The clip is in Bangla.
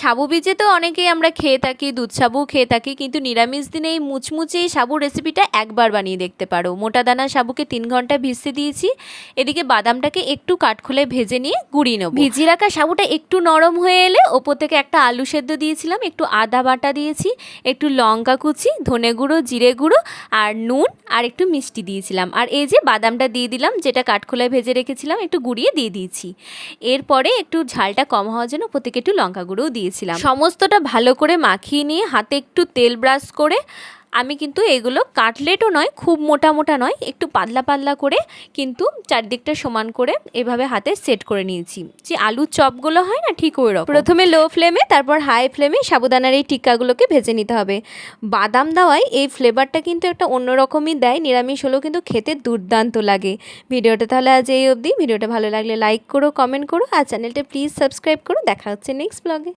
সাবু বীজে তো অনেকেই আমরা খেয়ে থাকি, দুধ সাবু খেয়ে থাকি, কিন্তু নিরামিষ দিনে এই মুচমুচে এই সাবুর রেসিপিটা একবার বানিয়ে দেখতে পারো। মোটা দানা সাবুকে তিন ঘণ্টা ভিজতে দিয়েছি। এদিকে বাদামটাকে একটু কাঠখোলে ভেজে নিয়ে গুঁড়িয়ে নেব। ভিজিয়ে রাখা সাবুটা একটু নরম হয়ে এলে ওপর থেকে একটা আলু সেদ্ধ দিয়েছিলাম, একটু আদা বাটা দিয়েছি, একটু লঙ্কা কুচি, ধনে গুঁড়ো, জিরে গুঁড়ো, আর নুন, আর একটু মিষ্টি দিয়েছিলাম। আর এই যে বাদামটা দিয়ে দিলাম, যেটা কাঠখোলায় ভেজে রেখেছিলাম, একটু গুঁড়িয়ে দিয়ে দিয়েছি। এরপরে একটু ঝালটা কম হওয়ার জন্য ওপর থেকে একটু লঙ্কা গুঁড়োও দিয়েছিলাম। সমস্তটা ভালো করে মাখিয়ে নিয়ে হাতে একটু তেল ব্রাশ করে আমি কিন্তু এগুলো কাটলেটও নয়, খুব মোটা মোটা নয়, একটু পাতলা পাতলা করে কিন্তু চারদিকটা সমান করে এভাবে হাতে সেট করে নিয়েছি। যে আলুর চপগুলো হয় না ঠিক ওই রকম। প্রথমে লো ফ্লেমে, তারপর হাই ফ্লেমে সাবুদানার এই টিক্কাগুলোকে ভেজে নিতে হবে। বাদাম দেওয়ায় এই ফ্লেভারটা কিন্তু একটা অন্যরকমই দেয়, নিরামিষ হলেও কিন্তু খেতে দুর্দান্ত লাগে। ভিডিওটা তাহলে আজ এই অবধি। ভিডিওটা ভালো লাগলে লাইক করো, কমেন্ট করো, আর চ্যানেলটা প্লিজ সাবস্ক্রাইব করো। দেখা হচ্ছে নেক্সট ব্লগে।